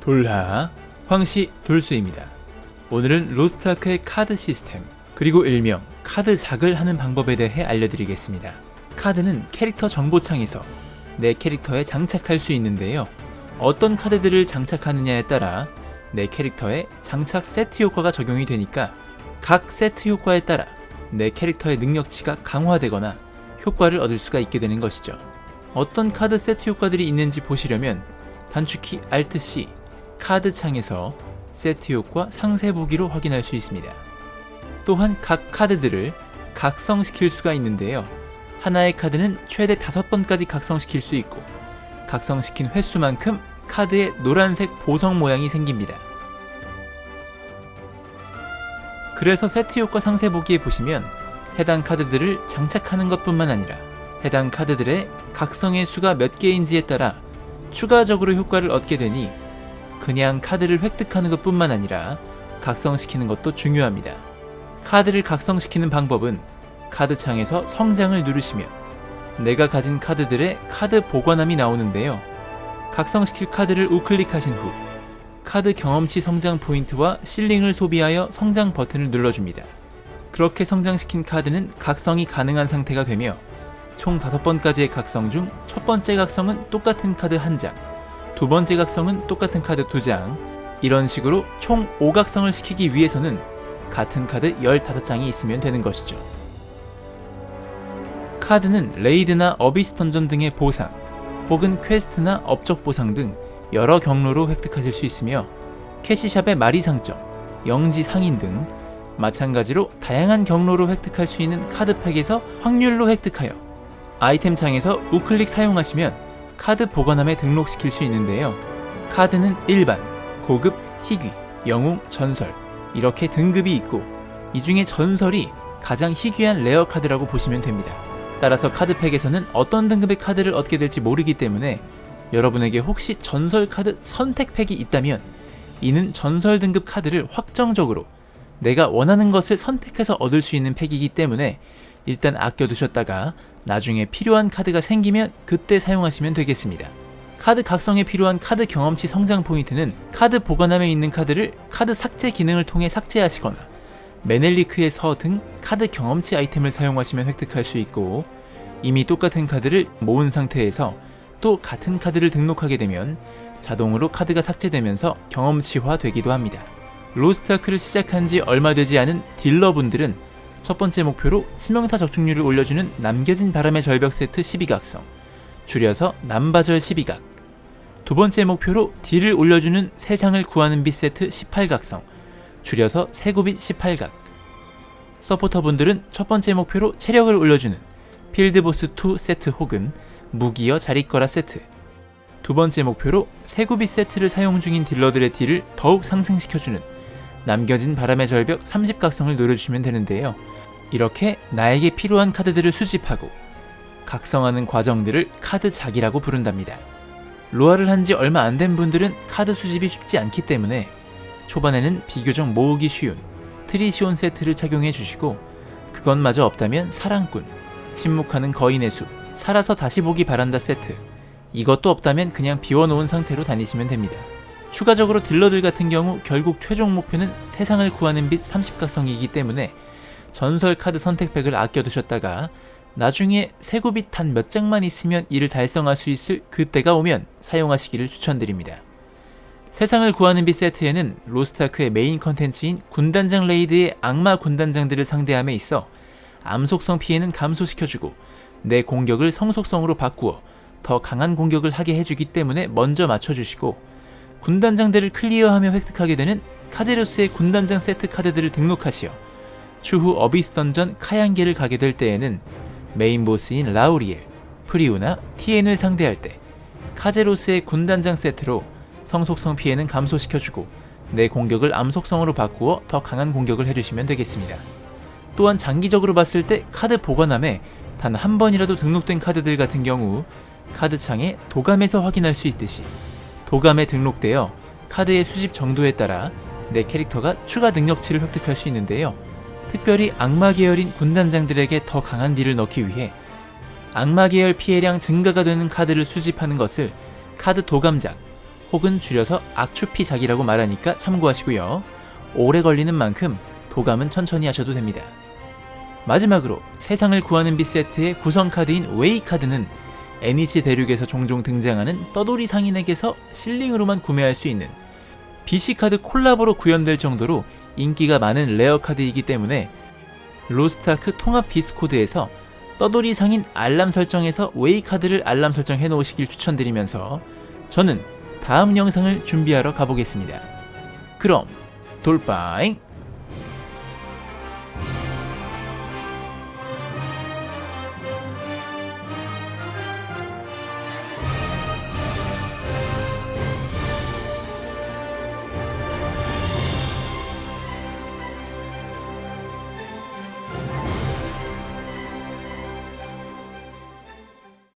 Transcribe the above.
돌하 황시 돌수입니다. 오늘은 로스트아크의 카드 시스템 그리고 일명 카드 작을 하는 방법에 대해 알려드리겠습니다. 카드는 캐릭터 정보창에서 내 캐릭터에 장착할 수 있는데요. 어떤 카드들을 장착하느냐에 따라 내 캐릭터에 장착 세트 효과가 적용이 되니까 각 세트 효과에 따라 내 캐릭터의 능력치가 강화되거나 효과를 얻을 수가 있게 되는 것이죠. 어떤 카드 세트 효과들이 있는지 보시려면 단축키 Alt-C 카드 창에서 세트 효과 상세 보기로 확인할 수 있습니다. 또한 각 카드들을 각성시킬 수가 있는데요. 하나의 카드는 최대 5번까지 각성시킬 수 있고 각성시킨 횟수만큼 카드에 노란색 보석 모양이 생깁니다. 그래서 세트 효과 상세 보기에 보시면 해당 카드들을 장착하는 것뿐만 아니라 해당 카드들의 각성의 수가 몇 개인지에 따라 추가적으로 효과를 얻게 되니 그냥 카드를 획득하는 것 뿐만 아니라 각성시키는 것도 중요합니다. 카드를 각성시키는 방법은 카드 창에서 성장을 누르시면 내가 가진 카드들의 카드 보관함이 나오는데요. 각성시킬 카드를 우클릭하신 후 카드 경험치 성장 포인트와 실링을 소비하여 성장 버튼을 눌러줍니다. 그렇게 성장시킨 카드는 각성이 가능한 상태가 되며 총 5번까지의 각성 중 첫 번째 각성은 똑같은 카드 1장, 두 번째 각성은 똑같은 카드 2장, 이런 식으로 총 5각성을 시키기 위해서는 같은 카드 15장이 있으면 되는 것이죠. 카드는 레이드나 어비스 던전 등의 보상, 혹은 퀘스트나 업적 보상 등 여러 경로로 획득하실 수 있으며 캐시샵의 마리 상점, 영지 상인 등 마찬가지로 다양한 경로로 획득할 수 있는 카드팩에서 확률로 획득하여 아이템 창에서 우클릭 사용하시면 카드 보관함에 등록시킬 수 있는데요. 카드는 일반, 고급, 희귀, 영웅, 전설 이렇게 등급이 있고 이 중에 전설이 가장 희귀한 레어 카드라고 보시면 됩니다. 따라서 카드팩에서는 어떤 등급의 카드를 얻게 될지 모르기 때문에 여러분에게 혹시 전설 카드 선택팩이 있다면 이는 전설 등급 카드를 확정적으로 내가 원하는 것을 선택해서 얻을 수 있는 팩이기 때문에 일단 아껴두셨다가 나중에 필요한 카드가 생기면 그때 사용하시면 되겠습니다. 카드 각성에 필요한 카드 경험치 성장 포인트는 카드 보관함에 있는 카드를 카드 삭제 기능을 통해 삭제하시거나 메넬리크의 서 등 카드 경험치 아이템을 사용하시면 획득할 수 있고 이미 똑같은 카드를 모은 상태에서 또 같은 카드를 등록하게 되면 자동으로 카드가 삭제되면서 경험치화 되기도 합니다. 로스트아크를 시작한 지 얼마 되지 않은 딜러분들은 첫 번째 목표로 치명타 적중률을 올려주는 남겨진 바람의 절벽 세트 12각성, 줄여서 남바절 12각. 두 번째 목표로 딜을 올려주는 세상을 구하는 빛 세트 18각성, 줄여서 세구빛 18각. 서포터분들은 첫 번째 목표로 체력을 올려주는 필드보스 2 세트 혹은 무기여 자리거라 세트. 두 번째 목표로 세구빛 세트를 사용 중인 딜러들의 딜을 더욱 상승시켜주는 남겨진 바람의 절벽 30각성을 노려주시면 되는데요. 이렇게 나에게 필요한 카드들을 수집하고 각성하는 과정들을 카드 작이라고 부른답니다. 로아를 한 지 얼마 안 된 분들은 카드 수집이 쉽지 않기 때문에 초반에는 비교적 모으기 쉬운 트리시온 세트를 착용해 주시고 그것마저 없다면 사랑꾼, 침묵하는 거인의 숲, 살아서 다시 보기 바란다 세트 이것도 없다면 그냥 비워놓은 상태로 다니시면 됩니다. 추가적으로 딜러들 같은 경우 결국 최종 목표는 세상을 구하는 빛 30각성이기 때문에 전설 카드 선택팩을 아껴두셨다가 나중에 세구빛 단 몇 장만 있으면 이를 달성할 수 있을 그때가 오면 사용하시기를 추천드립니다. 세상을 구하는 빛 세트에는 로스타크의 메인 컨텐츠인 군단장 레이드의 악마 군단장들을 상대함에 있어 암속성 피해는 감소시켜주고 내 공격을 성속성으로 바꾸어 더 강한 공격을 하게 해주기 때문에 먼저 맞춰주시고 군단장들을 클리어하며 획득하게 되는 카제로스의 군단장 세트 카드들을 등록하시어 추후 어비스 던전 카양계를 가게 될 때에는 메인 보스인 라우리엘, 프리우나 티엔을 상대할 때 카제로스의 군단장 세트로 성속성 피해는 감소시켜주고 내 공격을 암속성으로 바꾸어 더 강한 공격을 해주시면 되겠습니다. 또한 장기적으로 봤을 때 카드 보관함에 단 한 번이라도 등록된 카드들 같은 경우 카드 창에 도감에서 확인할 수 있듯이 도감에 등록되어 카드의 수집 정도에 따라 내 캐릭터가 추가 능력치를 획득할 수 있는데요. 특별히 악마 계열인 군단장들에게 더 강한 딜을 넣기 위해 악마 계열 피해량 증가가 되는 카드를 수집하는 것을 카드 도감작 혹은 줄여서 악추피작이라고 말하니까 참고하시고요. 오래 걸리는 만큼 도감은 천천히 하셔도 됩니다. 마지막으로 세상을 구하는 빛 세트의 구성 카드인 웨이 카드는 애니치 대륙에서 종종 등장하는 떠돌이 상인에게서 실링으로만 구매할 수 있는 BC 카드 콜라보로 구현될 정도로 인기가 많은 레어 카드이기 때문에 로스트아크 통합 디스코드에서 떠돌이 상인 알람 설정에서 웨이 카드를 알람 설정해 놓으시길 추천드리면서 저는 다음 영상을 준비하러 가보겠습니다. 그럼 돌빠잉